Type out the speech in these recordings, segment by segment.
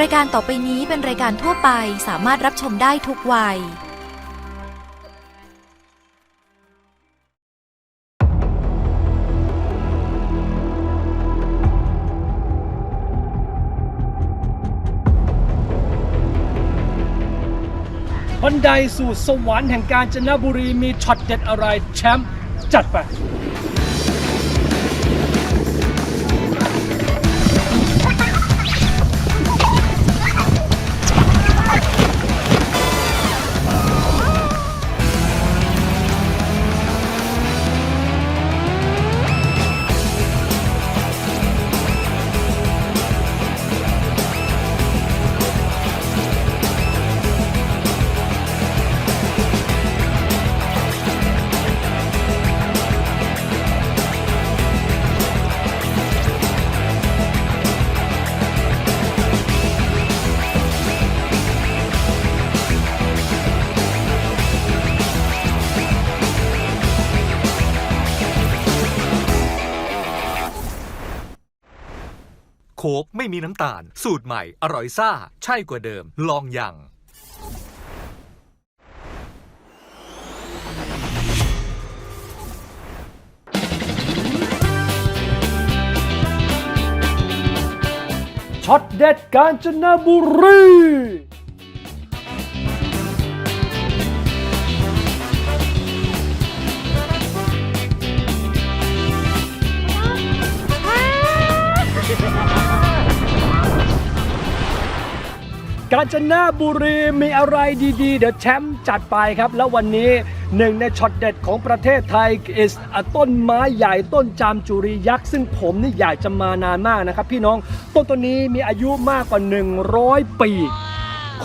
รายการต่อไปนี้เป็นรายการทั่วไปสามารถรับชมได้ทุกวัย บันไดสู่สวรรค์แห่งการจนบุรีมีช็อตเด็ดอะไรแชมป์จัดไป โค้กไม่มีน้ำตาล สูตรใหม่ อร่อยซ่า ใช่กว่าเดิม ลองยังช็อตเด็ดกาญจนบุรี กาญจนบุรีมีอะไรดีๆ เดี๋ยวแชมป์จัดไปครับ แล้ววันนี้หนึ่งในช็อตเด็ดของประเทศไทย is อะต้นไม้ใหญ่ต้นจามจุรียักษ์ ซึ่งผมนี่อยากจะมานานมากนะครับ พี่น้องต้นตัวนี้มีอายุมากกว่า 100 ปี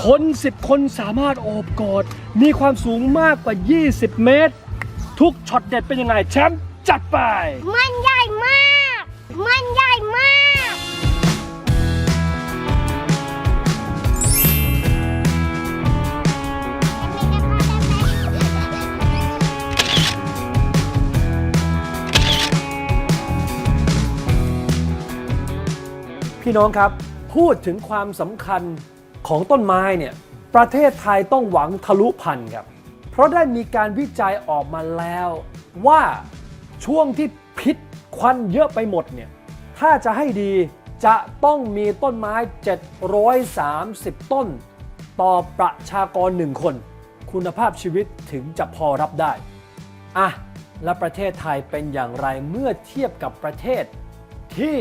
คน10คนสามารถโอบกอด มีความสูงมากกว่า 20 เมตร ทุกช็อตเด็ดเป็นยังไงแชมป์จัดไป มันใหญ่มาก มันใหญ่มาก พี่น้องครับพูดถึงความสำคัญของต้นไม้เนี่ยประเทศไทยต้องหวังทะลุพันครับ เพราะได้มีการวิจัยออกมาแล้ว ว่าช่วงที่พิษควันเยอะไปหมดเนี่ยถ้าจะให้ดีจะต้องมีต้นไม้ 730 ต้น ต่อประชากรหนึ่งคน คุณภาพชีวิตถึงจะพอรับได้อะและประเทศไทยเป็นอย่างไรเมื่อเทียบกับประเทศที่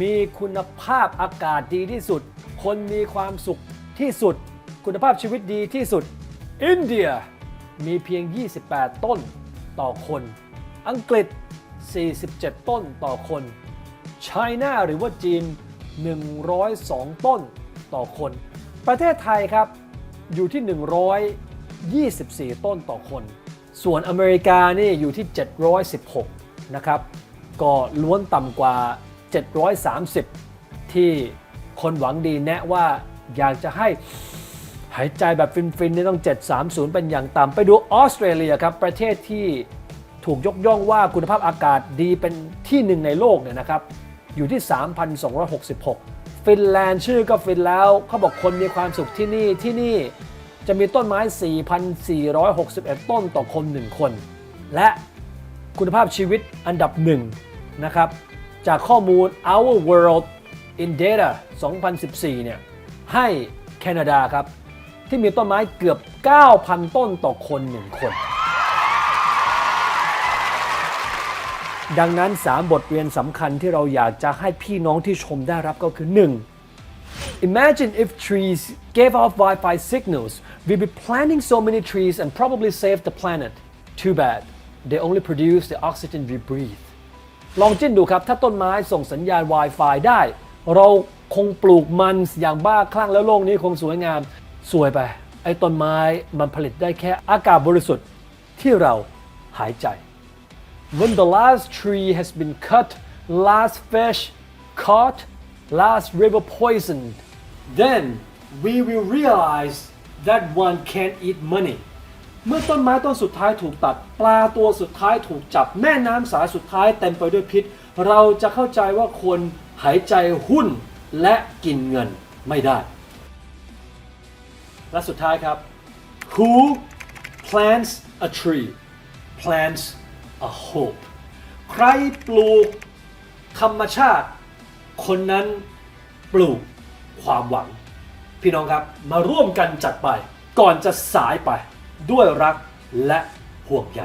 มีคุณภาพอากาศดีที่สุด คนมีความสุขที่สุด คุณภาพชีวิตดีที่สุด อินเดียมีเพียง 28 ต้นต่อคน อังกฤษ 47 ต้นต่อคนไชน่าหรือว่าจีน 102 ต้นต่อคน ประเทศไทยครับอยู่ที่ 124 ต้นต่อคน ส่วนอเมริกานี่อยู่ที่ 716 นะครับ ก็ล้วนต่ำกว่า 730 ที่คนหวังดีแนะว่าอยากจะให้หายใจแบบฟินๆนี่ต้อง 730 เป็นอย่างต่ำไปดูออสเตรเลียครับ ประเทศที่ถูกยกย่องว่าคุณภาพอากาศดีเป็นที่หนึ่งในโลกเนี่ยนะครับ อยู่ที่ 3,266 ฟินแลนด์ชื่อก็ฟินแล้วเขาบอกคนมีความสุขที่นี่ที่นี่จะมีต้นไม้ 4,461 ต้นต่อคน 1 คน และคุณภาพชีวิตอันดับหนึ่งนะครับ จากข้อมูล Our World in Data 2014 เนี่ย ให้แคนาดาครับ ที่มีต้นไม้เกือบ 9,000 ต้นต่อคน1คน ดังนั้น 3 บทเรียนสำคัญที่เราอยากจะให้พี่น้องที่ชมได้รับก็คือ 1. Imagine if trees gave off Wi-Fi signals. We'd be planting so many trees and probably save the planet. Too bad. They only produce the oxygen we breathe. ลองจิ้นดูครับ ถ้าต้นไม้ส่งสัญญาณ Wi-Fi ได้ เราคงปลูกมันอย่างบ้าคลั่งแล้วโลกนี้คงสวยงามสวยไป ไอ้ต้นไม้มันผลิตได้แค่อากาศบริสุทธิ์ที่เราหายใจ When the last tree has been cut, last fish caught, last river poisoned, then we will realize that one can't eat money. เมื่อต้นไม้ต้นสุดท้ายถูกตัด ปลาตัวสุดท้ายถูกจับแม่น้ำสายสุดท้ายเต็มไปด้วยพิษ เราจะเข้าใจว่าคนหายใจหุ้นและกินเงินไม่ได้ และสุดท้ายครับ who plants a tree plants a hope ใครปลูกธรรมชาติ คนนั้นปลูกความหวัง พี่น้องครับมาร่วมกันจัดไป ก่อนจะสายไป ด้วยรักและห่วงใย